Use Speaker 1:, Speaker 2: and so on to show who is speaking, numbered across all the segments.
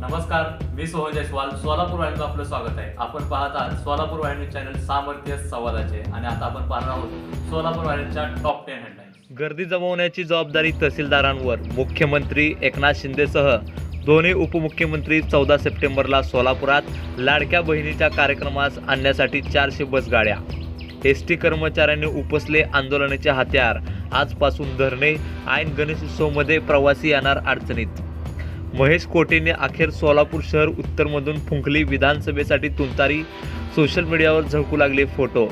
Speaker 1: नमस्कार मी सोहन जयस्वाल. सोलापूर वाहिनीचं आपलं स्वागत आहे. आपण पाहत आहात सोलापूर वाहिनी चॅनल सामर्थ्य संवादाचे. आणि आता आपण पाहणार आहोत सोलापूर वाहिनीच्या टॉप टेन हेडलाईन्स
Speaker 2: गर्दी जमवण्याची जबाबदारी तहसीलदारांवर. मुख्यमंत्री एकनाथ शिंदेसह दोन्ही उपमुख्यमंत्री चौदा सप्टेंबरला सोलापुरात लाडक्या बहिणीच्या कार्यक्रमास आणण्यासाठी चारशे बसगाड्या. एस टी कर्मचाऱ्यांनी उपसले आंदोलनाचे हत्यार आजपासून धरणे ऐन गणेशोत्सवमध्ये प्रवासी येणार अडचणीत. महेश कोटेने अखेर सोलापूर शहर उत्तरमधून फुंकली. विधानसभेसाठी तुंतारी. सोशल मीडियावर झळकू लागले फोटो.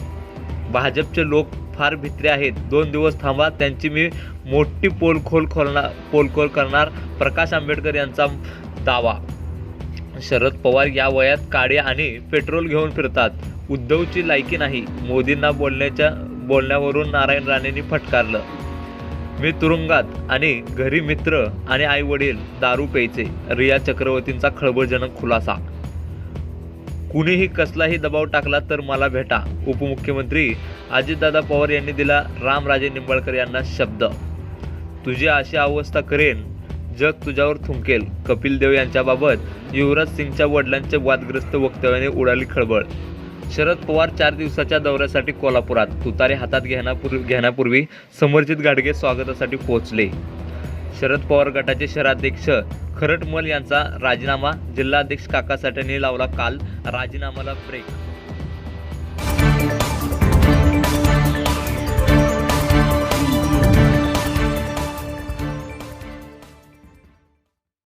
Speaker 2: भाजपचे लोक फार भित्रे आहेत. दोन दिवस थांबा. त्यांची मी मोठी पोलखोल खोलणार पोलखोल करणार. प्रकाश आंबेडकर यांचा दावा. शरद पवार या वयात काडे आणि पेट्रोल घेऊन फिरतात. उद्धवची लायकी नाही. मोदींना बोलण्याच्या बोलण्यावरून नारायण राणेंनी फटकारलं. मी तुरुंगात आणि घरी मित्र आणि आई वडील दारू प्यायचे. रिया चक्रवर्तींचा खळबळजनक खुलासा. कुणीही कसलाही दबाव टाकला तर मला भेटा उपमुख्यमंत्री अजितदादा पवार यांनी दिला रामराजे निंबाळकर यांना शब्द. तुझी अशी अवस्था करेन जग तुझ्यावर थुंकेल. कपिल देव यांच्याबाबत युवराज सिंगच्या वडिलांच्या वादग्रस्त वक्तव्याने उडाली खळबळ. शरद पवार चार दिवसाच्या दौऱ्यासाठी कोल्हापुरात. तुतारे हातात घेण्यापूर्वी घेण्यापूर्वी समरजित गाडगे स्वागतासाठी पोहोचले. शरद पवार गटाचे शहराध्यक्ष खरटमल यांचा राजीनामा जिल्हाध्यक्ष काका साठ्यांनी लावला. काल राजीनामाला ब्रेक